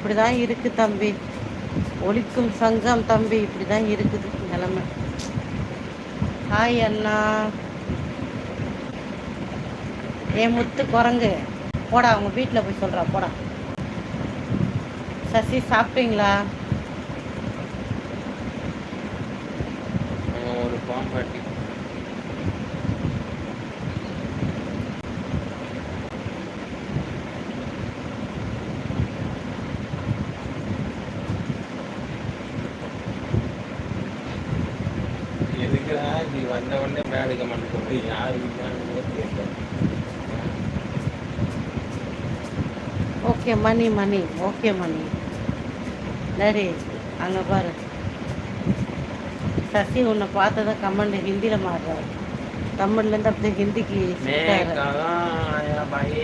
அப்படிதான் இருக்குது தம்பி. ஒழிக்கும் சங்கம் தம்பி இப்படி தான் இருக்குது நிலமை. ஹாய் அண்ணா. என் முத்து குரங்கு. போடா அவங்க வீட்டில் போய் சொல்கிறா போடா. சசி சாப்பிட்டீங்களா? வந்த உடனே மேடுக்க மாட்டேன் யாரு இல்லைன்னு தெரியல ஓகே மணி மணி ஓகே மணி நரி அங்கே பாரு சசி உன்னை பார்த்ததும் கமெண்ட் ஹிந்தியில் மாறுறாரு தமிழ்லேருந்து அப்படியே ஹிந்திக்கு मैं shift ஆகுறாரு. कहाँ आया भाई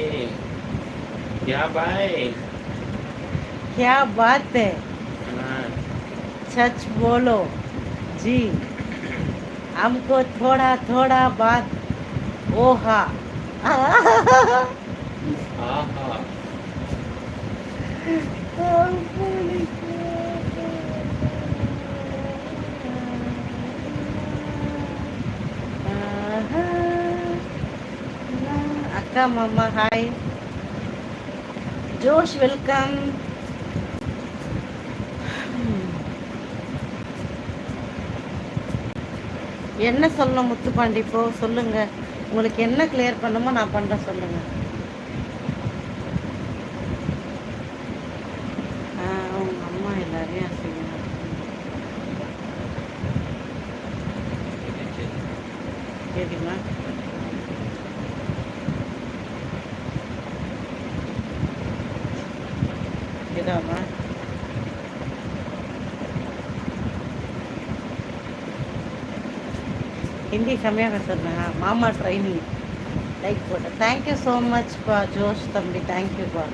क्या भाई क्या बात है हाँ, सच बोलो जी हमको थोड़ा थोड़ा बात ओहा अक्का मामा हाय जोश वेलकम என்ன சொல்லணும் முத்துப்பாண்டி? இப்போ சொல்லுங்கள் உங்களுக்கு என்ன கிளியர் பண்ணுமோ நான் பண்ணுறேன் சொல்லுங்கள் ஆ, அம்மா எல்லாரையும் அசிங்கமா கேட்டீங்களா இதாமா ஹிந்தி செம்மையாக கற்றுருந்தாங்க மாமா ட்ரைனிங் லைக் போட்டேன் தேங்க்யூ ஸோ மச் பா ஜோஷ் தம்பி தேங்க்யூ பா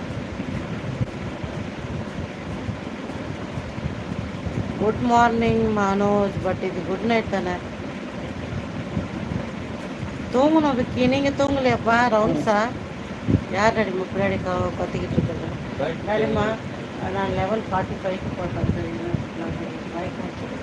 குட் மார்னிங் மனோஜ் பட் இது குட் நைட் தானே தூங்கணும் விக்கி நீங்கள் தூங்கலையாப்பா ரவுண்ட்ஸா யார் டாடிம்மா பின்னாடி கத்திக்கிட்டு இருக்கிறது அடிமா நான் லெவல் ஃபார்ட்டி ஃபைவ்க்கு போட்டேன் நான் பைக் போட்டு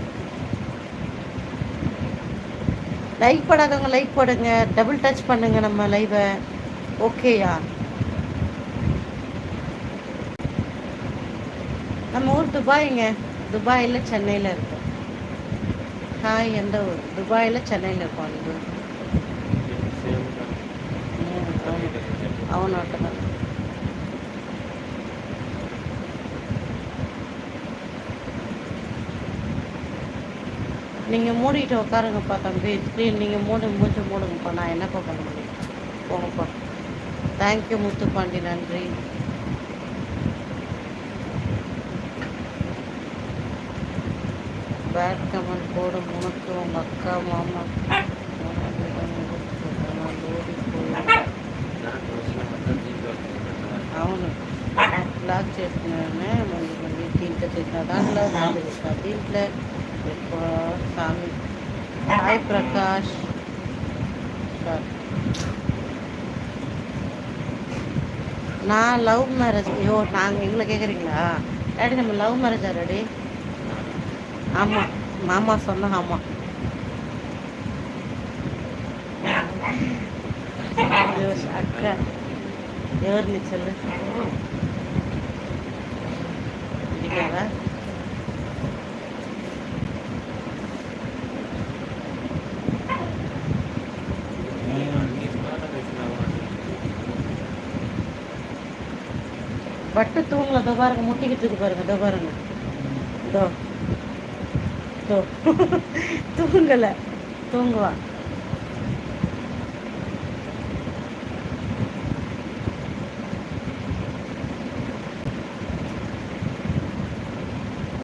லைக் போடாதவங்க லைக் போடுங்க. டபுள் டச் பண்ணுங்க நம்ம லைவை ஓகேயா நம்ம ஊர் துபாய்ங்க. துபாயில் சென்னையில் இருக்கோம். ஹாய் எந்த ஊர்? துபாயில் சென்னையில் இருக்கோம். அந்த ஊர். அவனு- அவனோட்ட தான். நீங்கள் மூடிட்டு உட்காருங்கப்பா தம்பி ஸ்க்ரீன் நீங்கள் மூடி மூச்சு மூடுங்கப்பா நான் என்னப்பா பண்ண முடியும் போங்கப்பா தேங்க்யூ முத்துப்பாண்டி நன்றி பேட் கமெண்ட் போடும் உனக்கு உங்கள் அக்கா மாமா ஓடி போயிடும் అవును బ్లాక్ చేస్తున్నానే మళ్ళీ మళ్ళీ దీంట్లో చేసిన దాంట్లో దాంట్లో చేసిన దీంట్లో ఎక్కువ స్వామి హాయ్ ప్రకాష్ సార్ நான் லவ் மேரேஜ் ஐயோ நாங்கள் எங்களை கேட்குறீங்களா டாடி நம்ம லவ் மேரேஜா டாடி ஆமாம் மாமா சொன்னா ஆமாம் அக்கா ఎవరిని చెల్లి பட்டு தூங்கல இதோ பாருங்க முட்டிக்கிட்டு இருக்கு பாருங்க இதோ பாருங்க. இதோ. இதோ. தூங்கல. தூங்குவா.